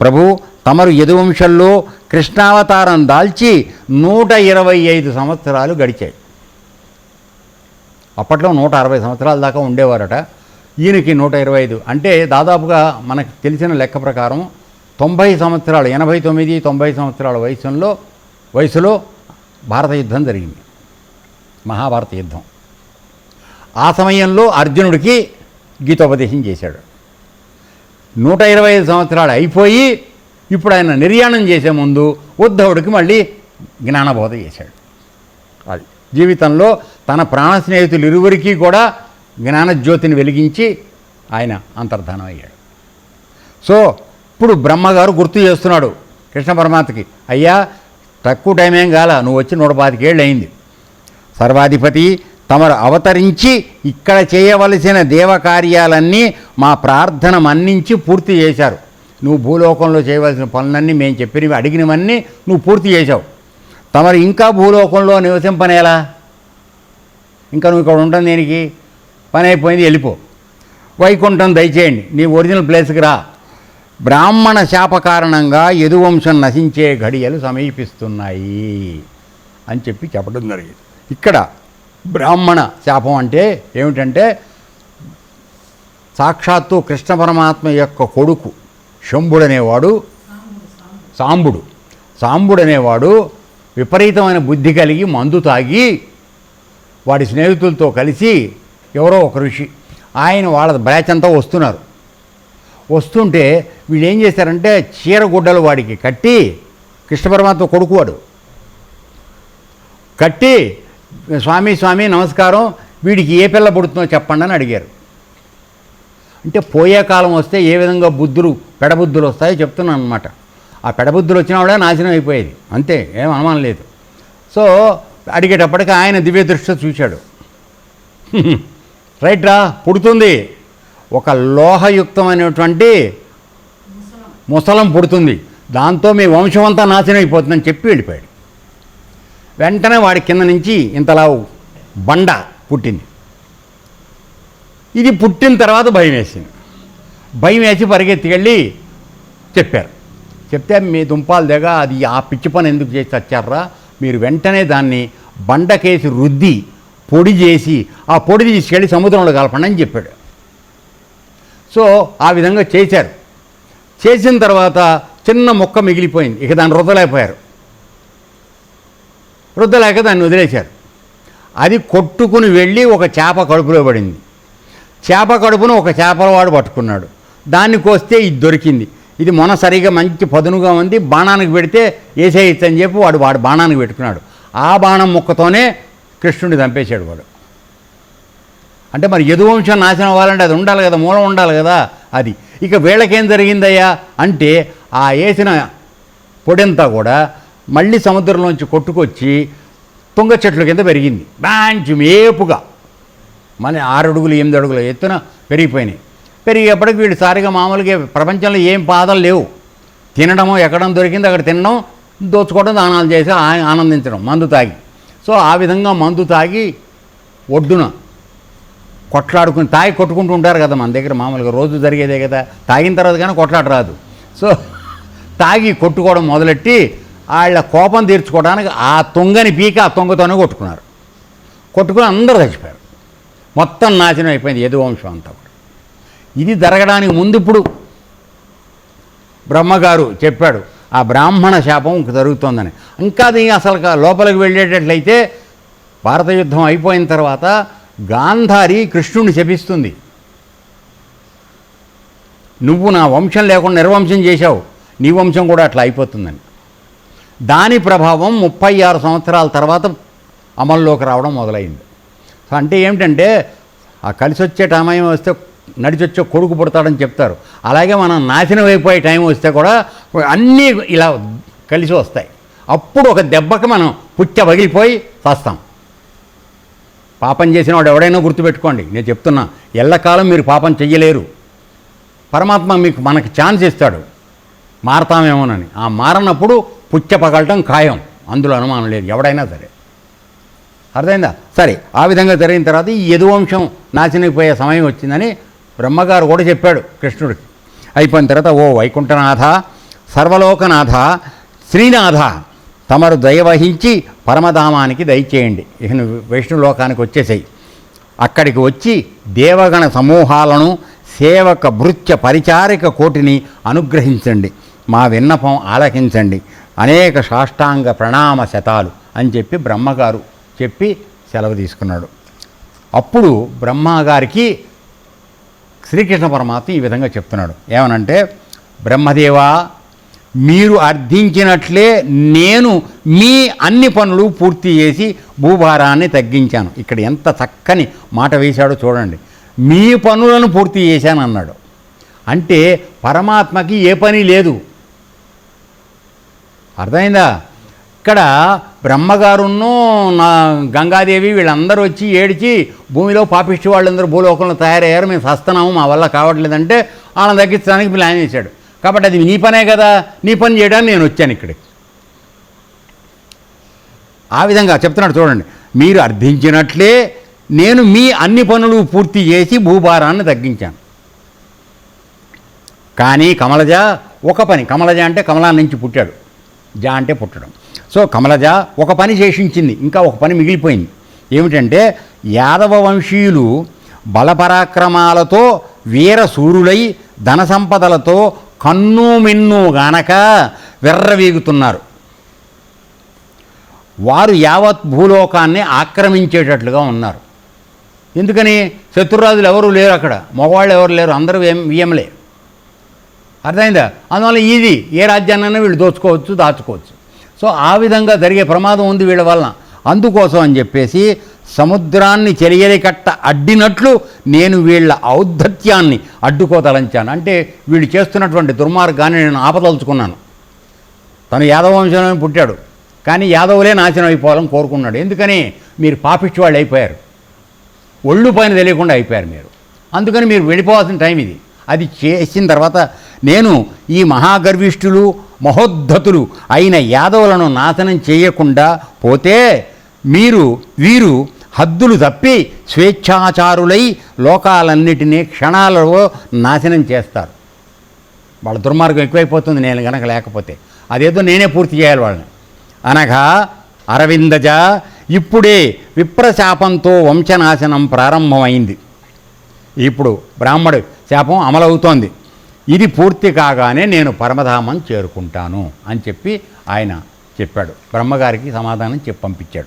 ప్రభు తమరు యదువంశంలో కృష్ణావతారం దాల్చి నూట ఇరవై ఐదు సంవత్సరాలు గడిచాయి. అప్పట్లో నూట అరవై సంవత్సరాల దాకా ఉండేవారట. ఈయనకి నూట ఇరవై ఐదు. అంటే దాదాపుగా మనకు తెలిసిన లెక్క ప్రకారం తొంభై సంవత్సరాలు ఎనభై తొమ్మిది తొంభై సంవత్సరాల వయసులో వయసులో భారత యుద్ధం జరిగింది. మహాభారత యుద్ధం. ఆ సమయంలో అర్జునుడికి గీతోపదేశం చేశాడు. నూట ఇరవై ఐదు సంవత్సరాలు అయిపోయి ఇప్పుడు ఆయన నిర్యాణం చేసే ముందు ఉద్ధవుడికి మళ్ళీ జ్ఞానబోధ చేశాడు. అది. జీవితంలో తన ప్రాణ స్నేహితులు ఇరువురికి కూడా జ్ఞానజ్యోతిని వెలిగించి ఆయన అంతర్ధానం అయ్యాడు. సో ఇప్పుడు బ్రహ్మగారు గుర్తు చేస్తున్నాడు కృష్ణ పరమాత్మకి అయ్యా తక్కువ టైం ఏం కాల? నువ్వు వచ్చి నూట పాతికేళ్ళు అయింది. సర్వాధిపతి తమరు అవతరించి ఇక్కడ చేయవలసిన దేవకార్యాలన్నీ మా ప్రార్థన మన్నించి పూర్తి చేశారు. నువ్వు భూలోకంలో చేయవలసిన పనులన్నీ మేము చెప్పినవి అడిగినవన్నీ నువ్వు పూర్తి చేశావు. తమరు ఇంకా భూలోకంలో నివసింపనేలా? ఇంకా నువ్వు ఇక్కడ ఉండడం దేనికి? పని అయిపోయింది వెళ్ళిపో. వైకుంఠం దయచేయండి నీ ఒరిజినల్ ప్లేస్కి రా. బ్రాహ్మణ శాప కారణంగా యదువంశం నశించే ఘడియలు సమీపిస్తున్నాయి అని చెప్పి చెప్పడం జరిగింది. ఇక్కడ బ్రాహ్మణ. శాపం అంటే ఏమిటంటే సాక్షాత్తు కృష్ణ పరమాత్మ యొక్క కొడుకు శంభుడనేవాడు సాంబుడు. సాంబుడనేవాడు విపరీతమైన బుద్ధి కలిగి మందు తాగి వాడి స్నేహితులతో కలిసి ఎవరో ఒక ఋషి ఆయన వాళ్ళ బ్యాచ్ అంతా వస్తున్నారు. వస్తుంటే వీళ్ళు ఏం చేశారంటే చీరగుడ్డలు వాడికి కట్టి కృష్ణ పరమాత్మ కొడుకు వాడు కట్టి స్వామి స్వామి నమస్కారం. వీడికి ఏ పిల్ల పుడుతుందో చెప్పండి అని అడిగారు. అంటే పోయే కాలం వస్తే ఏ విధంగా బుద్ధులు పెడబుద్ధులు వస్తాయో చెప్తున్నాను అనమాట ఆ పెడబుద్ధులు వచ్చినా కూడా నాశనం అయిపోయేది. అంతే ఏం అనుమానం లేదు. సో అడిగేటప్పటికి ఆయన దివ్య దృష్టి చూశాడు. రైట్ రా పుడుతుంది. ఒక లోహయుక్తమైనటువంటి ముసలం పుడుతుంది. దాంతో మీ వంశం అంతా నాశనం అయిపోతుందని చెప్పి వెళ్ళిపోయాడు. వెంటనే వాడి కింద నుంచి ఇంతలా బండ పుట్టింది. ఇది పుట్టిన తర్వాత భయం వేసింది. భయం వేసి పరిగెత్తికెళ్ళి చెప్పారు. చెప్తే మీ దుంపాలు దగ్గర అది ఆ పిచ్చి పని ఎందుకు చేసి వచ్చారా? మీరు వెంటనే దాన్ని బండకేసి రుద్ది పొడి చేసి ఆ పొడి తీసుకెళ్ళి సముద్రంలో కలపండి అని చెప్పాడు. సో ఆ విధంగా చేశారు. చేసిన తర్వాత చిన్న మొక్క మిగిలిపోయింది. ఇక దాన్ని రుద్దలేకపోయారు. రుద్దలేక దాన్ని వదిలేశారు. అది కొట్టుకుని వెళ్ళి ఒక చేప కడుపులో పడింది. చేప కడుపును ఒక చేపలవాడు పట్టుకున్నాడు. దాన్ని కోస్తే ఇది దొరికింది. ఇది మొన సరిగా మంచి పదునుగా ఉంది బాణానికి పెడితే వేసేయచ్చు అని చెప్పి వాడు వాడు బాణానికి పెట్టుకున్నాడు. ఆ బాణం ముక్కతోనే కృష్ణుడిని చంపేశాడు వాడు. అంటే మరి యదువంశం నాశనం అవ్వాలంటే అది ఉండాలి కదా మూలం ఉండాలి కదా అది. ఇక వీళ్ళకేం జరిగిందయ్యా అంటే ఆ వేసిన పొడింతా కూడా మళ్ళీ సముద్రంలోంచి కొట్టుకొచ్చి తుంగ చెట్ల కింద పెరిగింది. మంచి మేపుగా మన ఆరు అడుగులు ఎనిమిది అడుగుల ఎత్తున పెరిగిపోయినాయి. పెరిగేప్పటికి వీడు సారిగా మామూలుగా ప్రపంచంలో ఏం పాదలు లేవు. తినడము ఎక్కడం దొరికింది అక్కడ తినడం దోచుకోవడం దానాలు చేసి ఆ- ఆనందించడం మందు తాగి. సో ఆ విధంగా మందు తాగి ఒడ్డున కొట్లాడుకుని తాగి కొట్టుకుంటూ ఉంటారు కదా మన దగ్గర మామూలుగా. రోజు జరిగేదే కదా. తాగిన తర్వాత కానీ కొట్లాట రాదు. సో తాగి కొట్టుకోవడం మొదలెట్టి వాళ్ళ కోపం తీర్చుకోవడానికి ఆ తుంగని పీక ఆ తుంగతోనే కొట్టుకున్నారు. కొట్టుకుని అందరూ చచ్చిపోయారు. మొత్తం నాశనం అయిపోయింది యదువంశం అంతా కూడా. ఇది జరగడానికి ముందు ఇప్పుడు బ్రహ్మగారు చెప్పాడు ఆ బ్రాహ్మణ శాపం ఇంక జరుగుతోందని. ఇంకా అది అసలు లోపలికి వెళ్ళేటట్లయితే భారత యుద్ధం అయిపోయిన తర్వాత గాంధారి కృష్ణుడిని శపిస్తుంది. నువ్వు నా వంశం లేకుండా నిర్వంశం చేశావు నీ వంశం కూడా అట్లా అయిపోతుందని. దాని ప్రభావం ముప్పై ఆరు సంవత్సరాల తర్వాత అమల్లోకి రావడం మొదలైంది. సో అంటే ఏమిటంటే ఆ కలిసి వచ్చే టైం వస్తే నడిచొచ్చే కొడుకు పుడతాడని చెప్తారు. అలాగే మనం నాశనం అయిపోయే టైం వస్తే కూడా అన్నీ ఇలా కలిసి వస్తాయి. అప్పుడు ఒక దెబ్బకి మనం పుట్ట పగిలిపోయి చస్తాం పాపం చేసిన వాడు ఎవడైనా గుర్తుపెట్టుకోండి. నేను చెప్తున్నా ఎల్లకాలం మీరు పాపం చెయ్యలేరు. పరమాత్మ మీకు మనకి ఛాన్స్ ఇస్తాడు. మారతామేమోనని. ఆ మారనప్పుడు పుచ్చ పగలటం ఖాయం. అందులో అనుమానం లేదు ఎవడైనా సరే. అర్థమైందా? సరే ఆ విధంగా జరిగిన తర్వాత ఈ యదువంశం నాశనమైపోయే సమయం వచ్చిందని బ్రహ్మగారు కూడా చెప్పాడు కృష్ణుడికి. అయిపోయిన తర్వాత ఓ వైకుంఠనాథ సర్వలోకనాథ శ్రీనాథ తమరు దయవహించి పరమధామానికి దయచేయండి ఇక వైష్ణులోకానికి వచ్చేసాయి. అక్కడికి వచ్చి దేవగణ సమూహాలను సేవక భృత్య పరిచారిక కోటిని అనుగ్రహించండి. మా విన్నపం ఆలకించండి. అనేక సాష్టాంగ ప్రణామ శతాలు అని చెప్పి బ్రహ్మగారు చెప్పి సెలవు తీసుకున్నాడు. అప్పుడు బ్రహ్మగారికి శ్రీకృష్ణ పరమాత్మ ఈ విధంగా చెప్తున్నాడు. ఏమనంటే బ్రహ్మదేవా మీరు అర్థించినట్లే నేను మీ అన్ని పనులు పూర్తి చేసి భూభారాన్ని తగ్గించాను. ఇక్కడ ఎంత చక్కని మాట వేశాడో చూడండి. మీ పనులను పూర్తి చేశాను అన్నాడు అంటే పరమాత్మకి ఏ పని లేదు. అర్థమైందా? ఇక్కడ బ్రహ్మగారును నా గంగాదేవి వీళ్ళందరూ వచ్చి ఏడిచి భూమిలో పాపిష్టి వాళ్ళందరూ భూలోకంలో తయారయ్యారు మేము సస్తున్నాము మా వల్ల కావట్లేదంటే వాళ్ళని తగ్గించడానికి ప్లాన్ చేశాడు. కాబట్టి అది నీ పనే కదా నీ పని చేయడానికి నేను వచ్చాను ఇక్కడికి. ఆ విధంగా చెప్తున్నాడు చూడండి మీరు అర్థించినట్లే నేను మీ అన్ని పనులు పూర్తి చేసి భూభారాన్ని తగ్గించాను. కానీ కమలజ ఒక పని కమలజ అంటే కమలా నుంచి పుట్టాడు. జా అంటే పుట్టడం. సో కమలజ ఒక పని చేసించింది ఇంకా ఒక పని మిగిలిపోయింది. ఏమిటంటే యాదవ వంశీయులు బలపరాక్రమాలతో వీర సూరులై ధన సంపదలతో కన్ను మిన్ను గానక వెర్రవీగుతున్నారు. వారు యావత్ భూలోకాన్ని ఆక్రమించేటట్లుగా ఉన్నారు. ఎందుకని? శత్రురాజులు ఎవరు లేరు అక్కడ. మగవాళ్ళు ఎవరు లేరు? అందరూ ఏం వియ్యంలే అర్థమైందా? అందువల్ల ఇది ఏ రాజ్యాన్నైనా వీళ్ళు దోచుకోవచ్చు దాచుకోవచ్చు. సో ఆ విధంగా జరిగే ప్రమాదం ఉంది వీళ్ళ వలన. అందుకోసం అని చెప్పేసి సముద్రాన్ని చెరియలి కట్ట అడ్డినట్లు నేను వీళ్ళ ఔద్ధత్యాన్ని అడ్డుకోదలంచాను అంటే వీళ్ళు చేస్తున్నటువంటి దుర్మార్గాన్ని నేను ఆపదలుచుకున్నాను. తను యాదవ వంశంలో పుట్టాడు. కానీ యాదవులే నాశనం అయిపోవాలని కోరుకున్నాడు. ఎందుకని? మీరు పాపిష్టి వాళ్ళు అయిపోయారు. ఒళ్ళు పైన తెలియకుండా అయిపోయారు మీరు. అందుకని మీరు వెళ్ళిపోవాల్సిన టైం ఇది. అది చేసిన తర్వాత నేను ఈ మహాగర్విష్ఠులు మహోద్ధతులు అయిన యాదవులను నాశనం చేయకుండా పోతే మీరు వీరు హద్దులు తప్పి స్వేచ్ఛాచారులై లోకాలన్నిటినీ క్షణాలలో నాశనం చేస్తారు. వాళ్ళ దుర్మార్గం ఎక్కువైపోతుంది నేను గనక లేకపోతే. అదేదో నేనే పూర్తి చేయాలి వాళ్ళని. అనగా అరవిందజ ఇప్పుడే విప్రశాపంతో వంశనాశనం ప్రారంభమైంది. ఇప్పుడు బ్రాహ్మడు శాపం అమలవుతోంది. ఇది పూర్తి కాగానే నేను పరమధామం చేరుకుంటాను అని చెప్పి ఆయన చెప్పాడు. బ్రహ్మగారికి సమాధానం చెప్పి పంపించాడు.